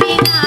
বিনা